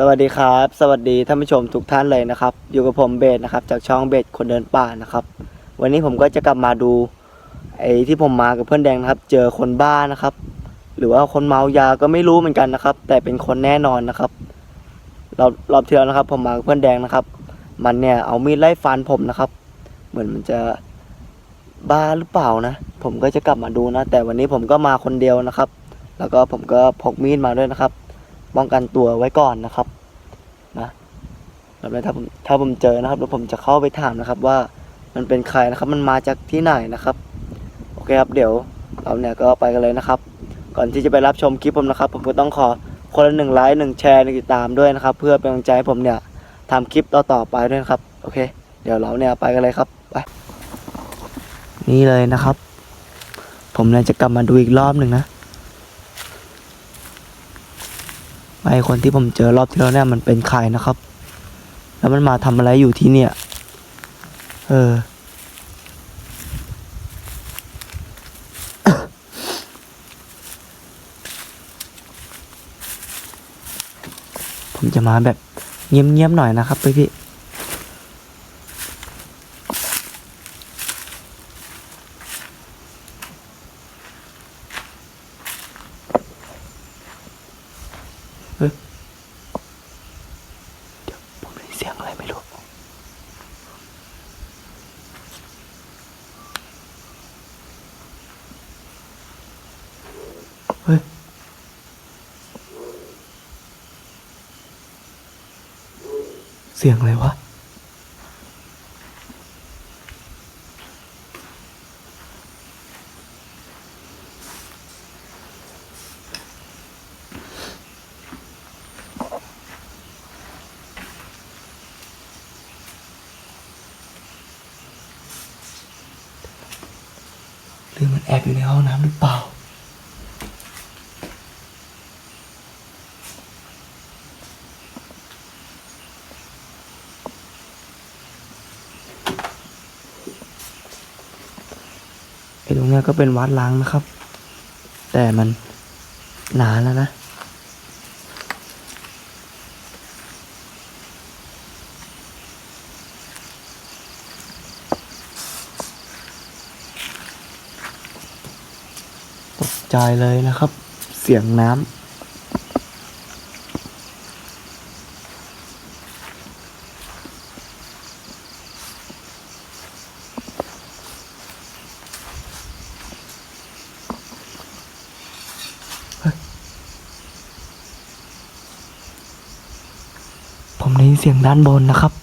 สวัสดีครับ สวัสดีท่านผู้ชมทุกท่านเลยนะครับ อยู่กับผมเบสนะครับ จากช่องเบสคนเดินป่านะครับ วันนี้ผมก็จะกลับมาดูไอ้ที่ผมมากับเพื่อนแดงนะครับ เจอคนบ้านะครับ หรือว่าคนเมายาก็ไม่รู้เหมือนกันนะครับ แต่เป็นคนแน่นอนนะครับรอบรอบที่แล้วนะครับ ผมมากับเพื่อนแดงนะครับ มันเนี่ยเอามีดไล่ฟันผมนะครับ เหมือนมันจะบ้าหรือเปล่านะ ผมก็จะกลับมาดูนะ แต่วันนี้ผมก็มาคนเดียวนะครับ แล้วก็ผมก็พกมีดมาด้วยนะครับ ป้องกันตัวไว้ก่อนนะครับนะแล้ถ้าผมถ้าผมเจอนะครับแล้วผมจะเข้าไปถามนะครับว่ามันเป็นใครนะครับ มันมาจากที่ไหนนะครับ โอเคครับเดี๋ยวเราเนี่ยก็ไปกันเลยนะครับ ก่อนที่จะไปรับชมคลิปผมนะครับ ผมก็ต้องขอคนละหนึ่งไลค์หนึ่งแชร์หนึ่งติดตามด้วยนะครับ เพื่อเป็นกำลังใจให้ผมเนี่ยทำคลิปต่อๆไปด้วยนะครับ โอเค เดี๋ยวเราเนี่ยไปกันเลยครับไปนี่เลยนะครับ ผมเนี่ยจะกลับมาดูอีกรอบหนึ่งนะ ไอคนที่ผมเจอรอบที่แล้วเนี่ยมันเป็นใครนะครับ แล้วมันมาทำอะไรอยู่ที่เนี่ย เออ ผมจะมาแบบเงียบๆหน่อยนะครับพี่พี่ผมได้ยินเสียงอะไรไม่รู้ เฮ้ย เสียงอะไรวะ หรือมัน แอบอยู่ในห้องน้ำหรือเปล่า ไอ้ตรงเนี้ยก็เป็นวัดล้างนะครับ แต่มันนานแล้วนะ ตกใจเลยนะครับ เสียงน้ำผมได้ยินเสียงด้านบนนะครับ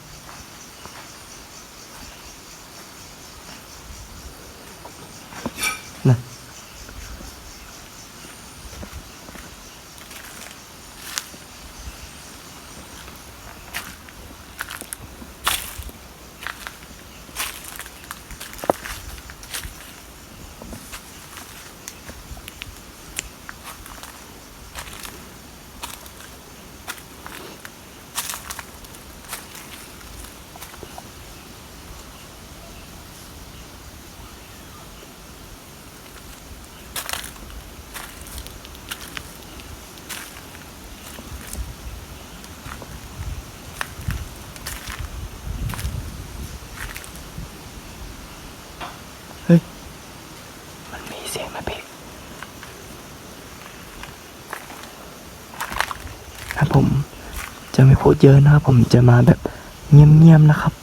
ถ้าผมจะไม่พูดเยอะนะครับผมจะมาแบบเงียบๆนะครับ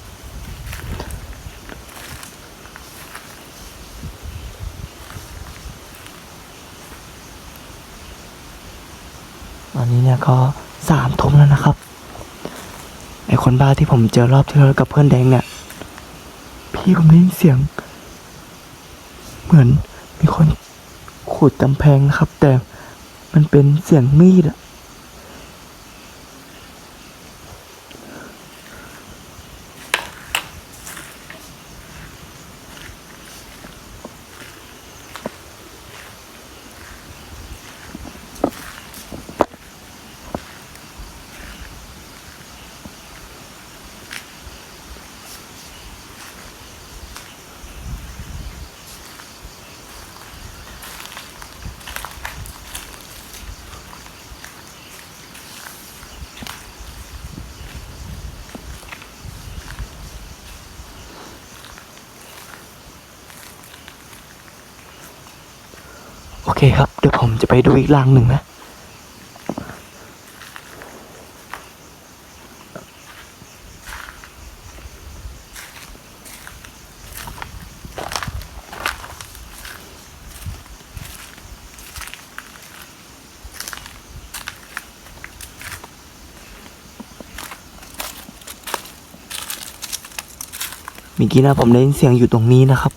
ตอนนี้เนี่ยก็สามทุ่มแล้วนะครับไอคนบ้าที่ผมเจอรอบที่แล้วกับเพื่อนแดงเนี่ยพี่ผมได้ยินเสียง เหมือนมีคนขุดกำแพงนะครับ แต่มันเป็นเสียงมีดอะ เคครับ เดี๋ยวผมจะไปดูอีกหลังหนึ่งนะเมื่อกี้นะผมได้ยินเสียงอยู่ตรงนี้นะครับ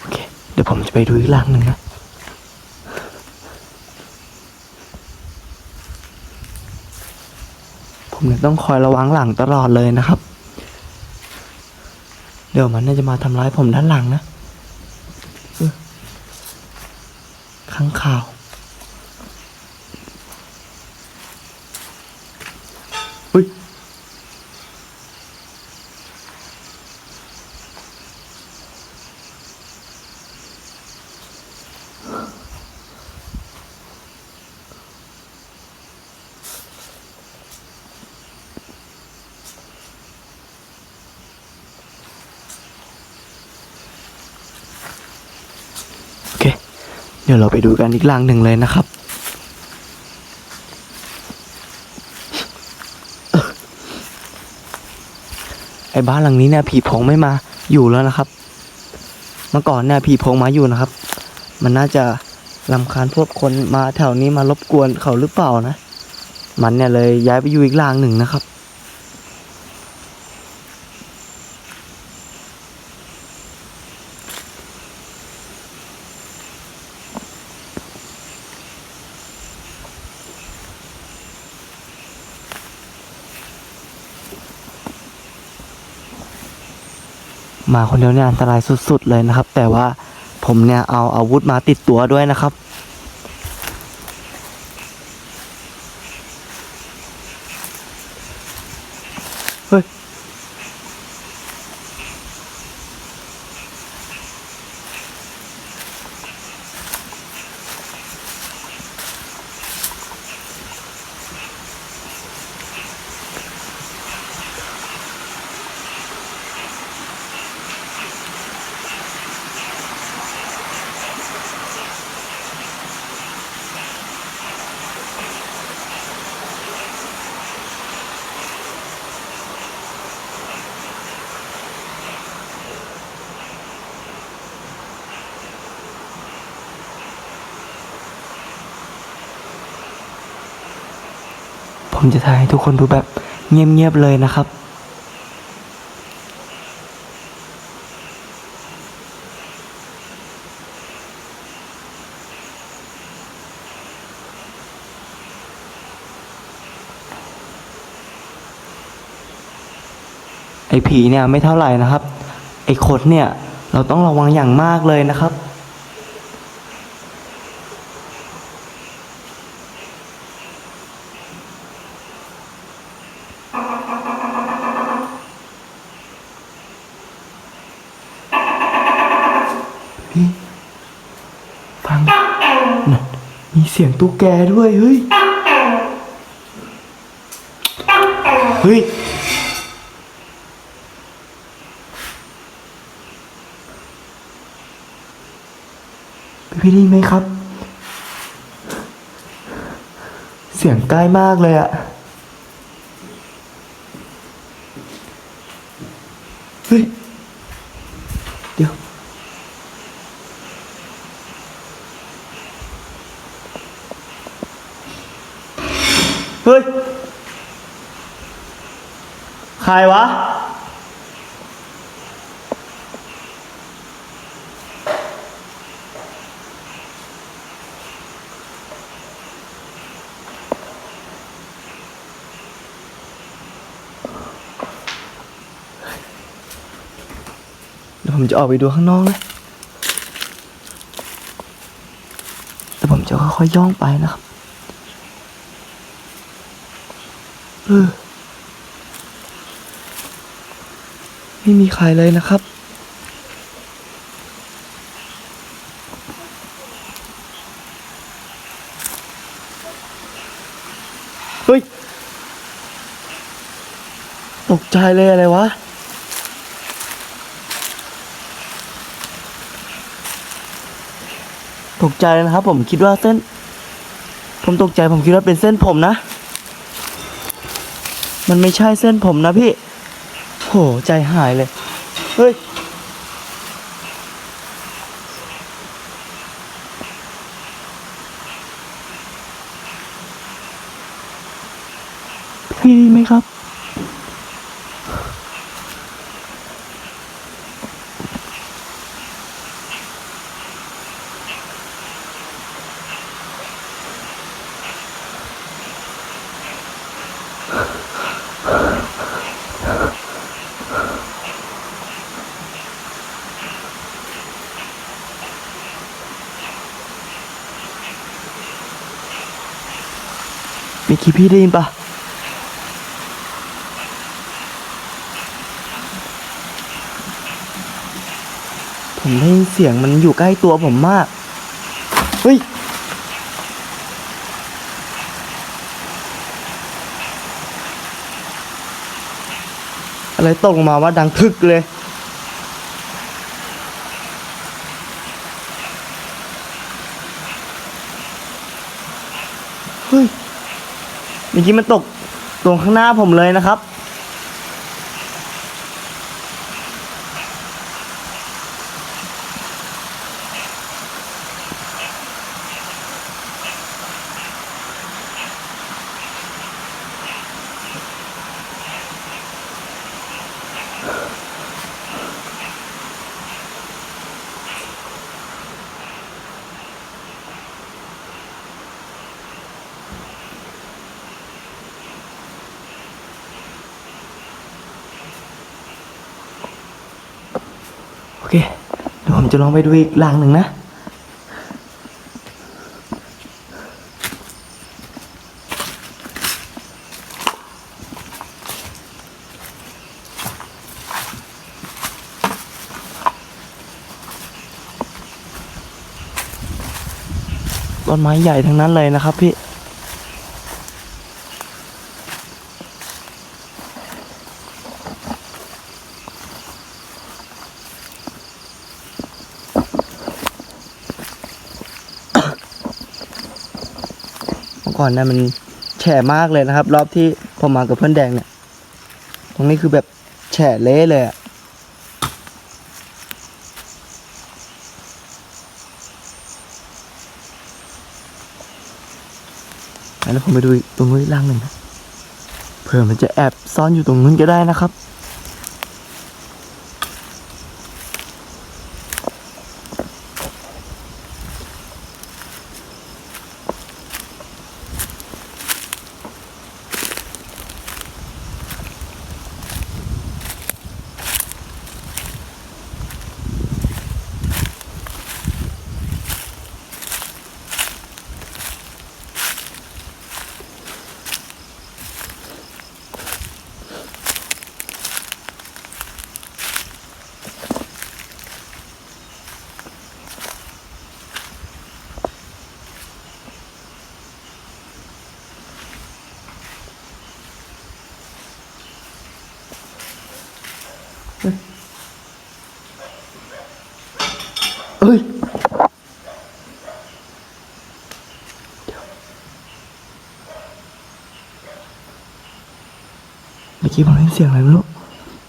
โอเค เดี๋ยวผม จะไปดูอีกหลังหนึ่งนะผมเนี่ยต้องคอยระวังหลังตลอดเลยนะครับ เดี๋ยวมันน่าจะมาทำร้ายผมด้านหลังนะเออข้างข่าว อุ้ย โอเค เดี๋ยวเราไปดูกันอีกลังหนึ่งเลยนะครับ ไอ้บ้านหลังนี้เนี่ยผีพงไม่มาอยู่แล้วนะครับ เมื่อก่อนเนี่ยผีพงมาอยู่นะครับ มันน่าจะลำคาญพวกคนมาแถวนี้มารบกวนเขาหรือเปล่านะ มันเนี่ยเลยย้ายไปอยู่อีกลังหนึ่งนะครับ มาคนเดียวเนี่ยอันตรายสุดๆเลยนะครับ แต่ว่าผมเนี่ยเอาอาวุธมาติดตัวด้วยนะครับ ผมจะถ่ายให้ทุกคนดูแบบเงียบๆเลยนะครับ ไอ้ผีเนี่ยไม่เท่าไหร่นะครับ ไอ้ขดเนี่ยเราต้องระวังอย่างมากเลยนะครับ มีเสียงตุ๊กแกด้วยเฮ้ย เฮ้ย พี่ได้ยินไหมครับ เสียงใกล้มากเลยอะเฮ้ย เดี๋ยว เฮ้ย ใครวะ เดี๋ยวผมจะออกไปดูข้างนอกนะ แต่ผมจะค่อยๆย่องไปนะครับ เออ ไม่มีใครเลยนะครับ เฮ้ย ตกใจเลยอะไรวะตกใจนะครับผมคิดว่าเส้น ผมตกใจผมคิดว่าเป็นเส้นผมนะ มันไม่ใช่เส้นผมนะพี่ โห ใจหายเลย เฮ้ย พี่ได้ยินไหมครับ มื่อกี้พี่ได้ยินปะผมได้ยินเสียงมันอยู่ใกล้ตัวผมมาก เฮ้ย อะไรตกลงมาว่าดังทึกเลย เฮ้ย เมื่อกี้มันตกตรงข้างหน้าผมเลยนะครับ จะลองไปดูอีกหลังหนึ่งนะ ต้นไม้ใหญ่ทั้งนั้นเลยนะครับพี่ ก่อนนะมันแฉะมากเลยนะครับ รอบที่ผมมากับเพื่อนแดงเนี่ย ตรงนี้คือแบบแฉะเละเลยอะงั้นผมไปดูตรงนู้นล่างหนึ่งนะเผื่อมันจะแอบซ่อนอยู่ตรงนู้นก็ได้นะครับ อกี้ผมได้ยินเสียงอะไรไม่รู้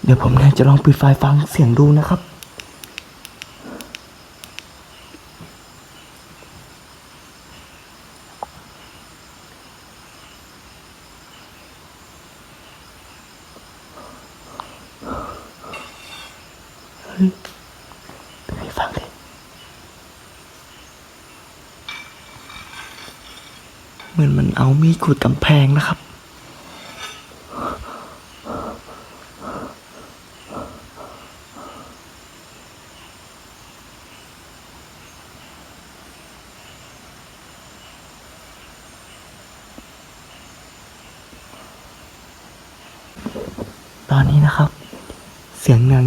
เดี๋ยวผมเนี่ยจะลองปิดไฟฟังเสียงดูนะครับเฮ้ยไฟฟังดิเหมือนมันเอามีดขูดกำแพงนะครับ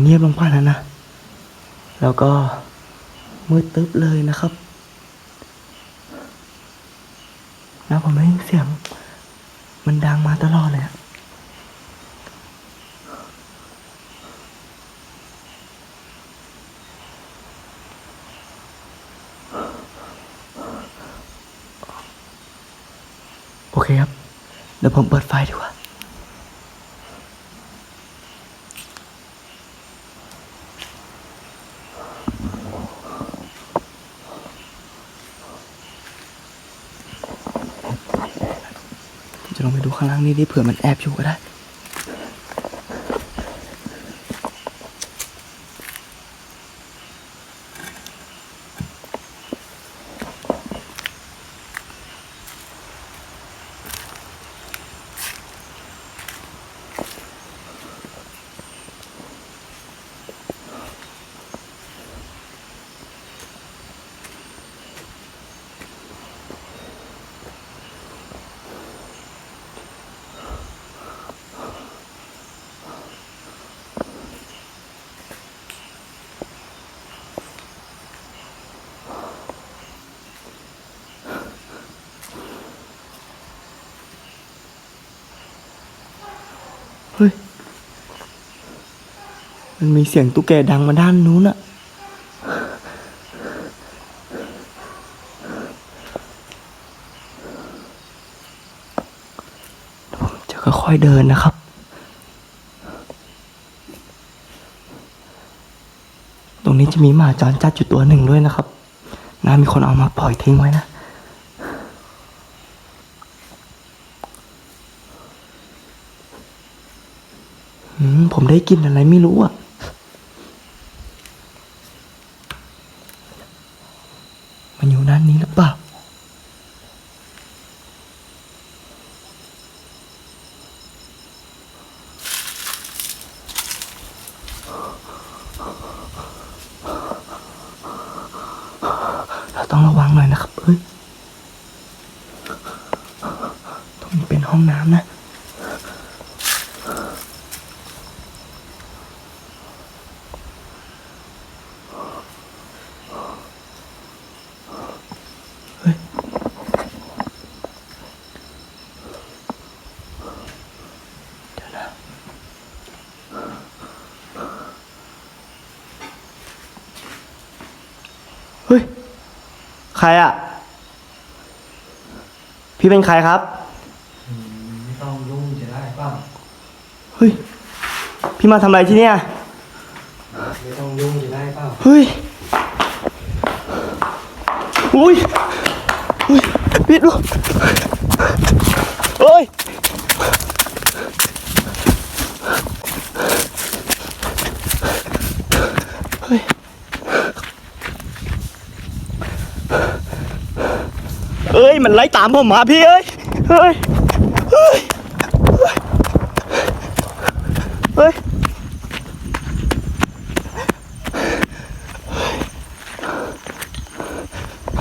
เงียบลงไปแล้วนะ แล้วก็มืดตึ๊บเลยนะครับ แล้วผมได้ยินเสียง มันดังมาตลอดเลยอะโอเคครับ เดี๋ยวผมเปิดไฟดีกว่า ลงไปดูข้างล่างนี่ดิเผื่อมันแอบอยู่ก็ได้ มันมีเสียงตุ๊กแกดังมาด้านนู้นอะผมจะค่อยๆเดินนะครับ ตรงนี้จะมีหมาจรจัดอยู่ตัวหนึ่งด้วยนะครับน่ามีคนเอามาปล่อยทิ้งไว้นะผมได้กินอะไรไม่รู้อะ มันอยู่ด้านนี้หรือเปล่า เราต้องระวังหน่อยนะครับ เฮ้ย ตรงนี้เป็นห้องน้ำนะ เฮ้ย เดี๋ยวนะ เฮ้ย ใค รอะพี่เป็นใครครับ ไม่ต้องยุ่งจะได้เปล่าเฮ้ย พี่มาทำอะไรที่เนี่ย ไม่ต้องยุ่งจะได้เปล่าเฮ้ย อุ้ยอุ้ยปิดดูเฮ้ย เฮ้ย เอ้ย มันไล่ตามผมมาพี่เอ้ย เฮ้ย เฮ้ย เฮ้ย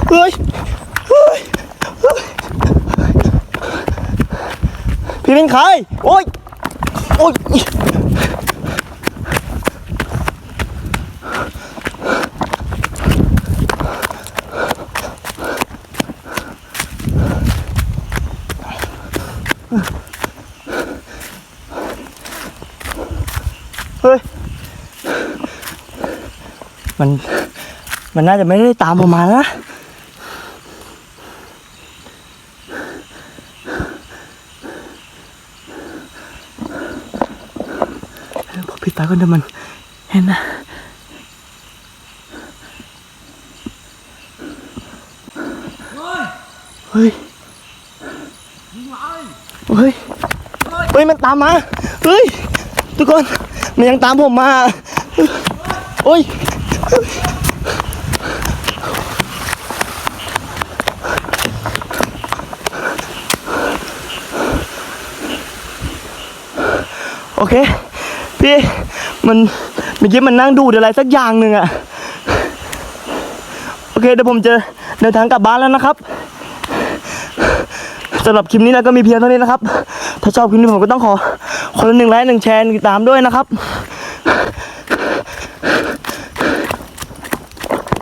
เฮ้ยเฮ้ยพี่เป็นใคร โอ๊ยโอ๊ย มัน มันน่าจะไม่ได้ตามผมมานะพอปิดตาก็เดี๋ยวมันเห็นนะเฮ้ย เฮ้ย เฮ้ย มันตามมา เฮ้ย ทุกคน มันยังตามผมมาโอ้ย โอเค พี่มันเมื่อกี้มันนั่งดูดอะไรสักอย่างหนึ่งอะโอเคเดี๋ยวผมจะเดินทางกลับบ้านแล้วนะครับสำหรับคลิปนี้นะก็มีเพียงเท่านี้นะครับ ถ้าชอบคลิปนี้ผมก็ต้องขอคนละหนึ่งไลค์หนึ่งแชร์ติดตามด้วยนะครับ